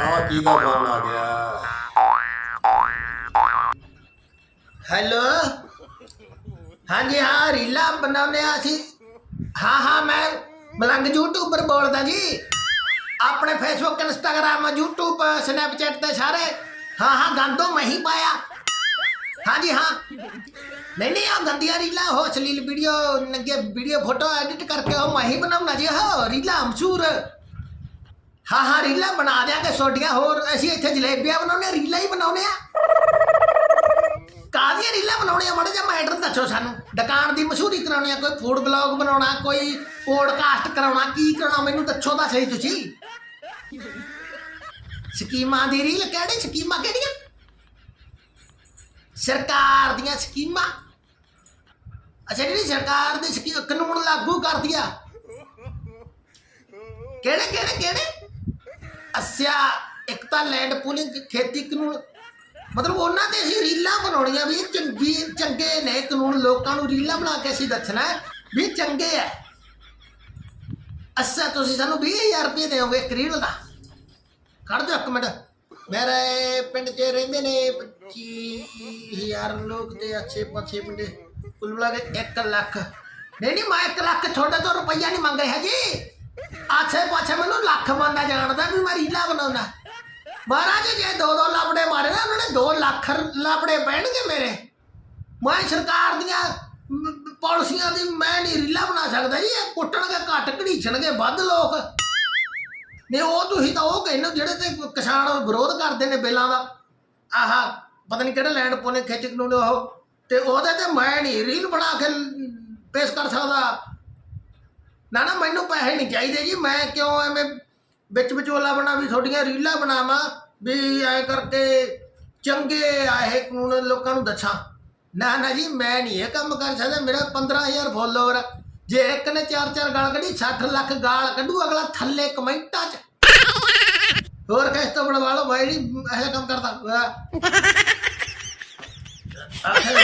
ਆ ਕੀ ਦਾ ਫੋਨ ਆ ਗਿਆ? ਹੈਲੋ? ਹਾਂਜੀ ਹਾਂ ਰੀਲਾ ਬਣਾਉਂਦੇ ਆ ਅਸੀਂ। ਹਾਂ ਹਾਂ ਮੈਂ ਮਲੰਗ ਯੂਟਿਊਬਰ ਬੋਲਦਾ ਜੀ। ਆਪਣੇ ਫੇਸਬੁੱਕ ਇੰਸਟਾਗ੍ਰਾਮ YouTube ਸਨੈਪਚੈਟ ਤੇ ਸਾਰੇ। ਹਾਂ ਹਾਂ ਗੰਦੋ ਮੈਂ ਹੀ ਪਾਇਆ। ਹਾਂਜੀ, ਹਾਂ। ਨਹੀਂ ਨਹੀਂ ਆ ਗੰਦੀਆਂ ਰੀਲਾ ਹੋ ਅਸ਼ਲੀਲ ਵੀਡੀਓ, ਨੰਗੇ ਵੀਡੀਓ ਫੋਟੋ ਐਡਿਟ ਕਰਕੇ ਉਹ ਮੈਂ ਹੀ ਬਣਾਉਣਾ ਜੀ ਹੋ ਰੀਲਾ ਮਸ਼ਹੂਰ ਹਾਂ ਹਾਂ, ਰੀਲਾ ਬਣਾ ਦਿਆਂਗੇ ਸੋਡੀਆਂ ਹੋਰ, ਅਸੀਂ ਇੱਥੇ ਜਲੇਬੀਆਂ ਬਣਾਉਣੇ ਰੀਲਾ ਹੀ ਬਣਾਉਣੇ ਆ ਕਾਹਦੀਆਂ ਰੀਲਾਂ ਬਣਾਉਣੀਆਂ, ਮੜਾ ਜਿਹਾ ਮੈਟਰ ਦੱਸੋ ਸਾਨੂੰ। ਦੁਕਾਨ ਦੀ ਮਸ਼ਹੂਰੀ ਕਰਾਉਣੀ ਆ, ਕੋਈ ਫੂਡ ਬਲੌਗ ਬਣਾਉਣਾ, ਕੋਈ ਪੋਡਕਾਸਟ ਕਰਾਉਣਾ, ਕੀ ਕਰਾਉਣਾ, ਮੈਨੂੰ ਦੱਸੋ ਤਾਂ ਸਹੀ ਤੁਸੀਂ। ਸਕੀਮਾਂ ਦੀ ਰੀਲ ਕਿਹੜੀ, ਸਕੀਮਾਂ ਕਿਹੜੀਆਂ? ਸਰਕਾਰ ਦੀਆਂ ਸਕੀਮਾਂ? ਅੱਛਾ, ਜਿਹੜੀ ਸਰਕਾਰ ਦੇ ਸਕੀ ਕਾਨੂੰਨ ਲਾਗੂ ਕਰਦੀ ਆ। ਕਿਹੜੇ ਕਿਹੜੇ ਕਿਹੜੇ? ਅੱਛਾ, ਇੱਕ ਤਾਂ ਲੈਂਡ ਪੂਲਿੰਗ ਖੇਤੀ ਕਾਨੂੰਨ। ਮਤਲਬ ਉਹਨਾਂ ਤੇ ਅਸੀਂ ਰੀਲਾਂ ਬਣਾਉਣੀਆਂ ਵੀ ਚੰਗੀ, ਚੰਗੇ ਨੇ ਕਾਨੂੰਨ, ਲੋਕਾਂ ਨੂੰ ਰੀਲਾਂ ਬਣਾ ਕੇ ਅਸੀਂ ਦੱਸਣਾ ਵੀ ਚੰਗੇ ਹੈ ਅੱਛਾ, ਤੁਸੀਂ ਸਾਨੂੰ 20000 ਰੁਪਏ ਦੇਵੋਗੇ ਇੱਕ ਰੀਲ ਦਾ। ਖੜ ਦਿਓ ਇੱਕ ਮਿੰਟ। ਮੇਰੇ ਪਿੰਡ 'ਚ ਰਹਿੰਦੇ ਨੇ 25000 ਲੋਕ ਤੇ ਅੱਛੇ ਪਾਛੇ ਪਿੰਡ। ਕੁੱਲ ਮਿਲਾ ਕੇ 1 ਲੱਖ। ਨਹੀਂ ਨਹੀਂ ਮੈਂ 1 ਲੱਖ ਤੁਹਾਡੇ ਤੋਂ ਰੁਪਈਆ ਨਹੀਂ ਮੰਗ ਰਿਹਾ ਜੀ। ਆਛੇ ਪਾਛੇ ਮੈਨੂੰ ਲੱਖ ਬੰਦਾ ਜਾਣਦਾ ਵੀ ਮੈਂ ਰੀਲਾ ਬਣਾਉਣਾ ਮਹਾਰਾਜ ਜੇ ਦੋ ਦੋ ਲਾਪੜੇ ਮਾਰੇ ਨਾ ਉਹਨਾਂ ਨੇ 2 ਲੱਖ ਲਾਪੜੇ ਪੈਣਗੇ ਮੇਰੇ। ਮੈਂ ਸਰਕਾਰ ਦੀਆਂ ਮ, ਪਾਲਿਸੀਆਂ ਦੀ ਮੈਂ ਨਹੀਂ ਰੀਲਾ ਬਣਾ ਸਕਦਾ ਜੀ। ਇਹ ਕੁੱਟਣਗੇ ਘੱਟ ਘੜੀਛਣਗੇ ਵੱਧ ਲੋਕ। ਨਹੀਂ, ਉਹ ਤੁਸੀਂ ਤਾਂ ਉਹ ਕਹਿੰਦੇ ਹੋ ਜਿਹੜੇ ਤੇ ਕਿਸਾਨ ਵਿਰੋਧ ਕਰਦੇ ਨੇ ਬਿੱਲਾਂ ਦਾ। ਆਹਾ, ਪਤਾ ਨਹੀਂ ਕਿਹੜੇ ਲੈਂਡ ਪੋਨੇ ਖਿੱਚ ਨੂੰ ਉਹ। ਤੇ ਉਹਦੇ ਤੇ ਮੈਂ ਨਹੀਂ, ਰੀਲ ਬਣਾ ਕੇ ਪੇਸ਼ ਕਰ ਸਕਦਾ। ਨਾ ਨਾ, ਮੈਨੂੰ ਪੈਸੇ ਨਹੀਂ ਚਾਹੀਦੇ ਜੀ। ਮੈਂ ਕਿਉਂ ਐਵੇਂ ਵਿੱਚ ਵਿਚੋਲਾ ਬਣਾ ਵੀ ਤੁਹਾਡੀਆਂ ਰੀਲਾਂ ਬਣਾਵਾਂ, ਵੀ ਐ ਕਰਕੇ ਚੰਗੇ ਆਏ ਕਾਨੂੰਨ ਲੋਕਾਂ ਨੂੰ ਦੱਸਾਂ। ਨਾ ਨਾ ਜੀ, ਮੈਂ ਨਹੀਂ ਇਹ ਕੰਮ ਕਰ ਸਕਦਾ। ਮੇਰਾ 15000 ਫੋਲੋਵਰ ਜੇ ਇੱਕ ਨੇ ਚਾਰ ਚਾਰ ਗਾਲ ਕੱਢੀ 60 ਲੱਖ ਗਾਲ ਕੱਢੂ, ਅਗਲਾ ਥੱਲੇ ਕਮੈਂਟਾਂ 'ਚ। ਹੋਰ ਕਿਸੇ ਤੋਂ ਬਣਵਾ ਲਓ? ਬਾਈ ਨਹੀਂ ਐਸਾ ਕੰਮ ਕਰਦਾ। ਆਖੇ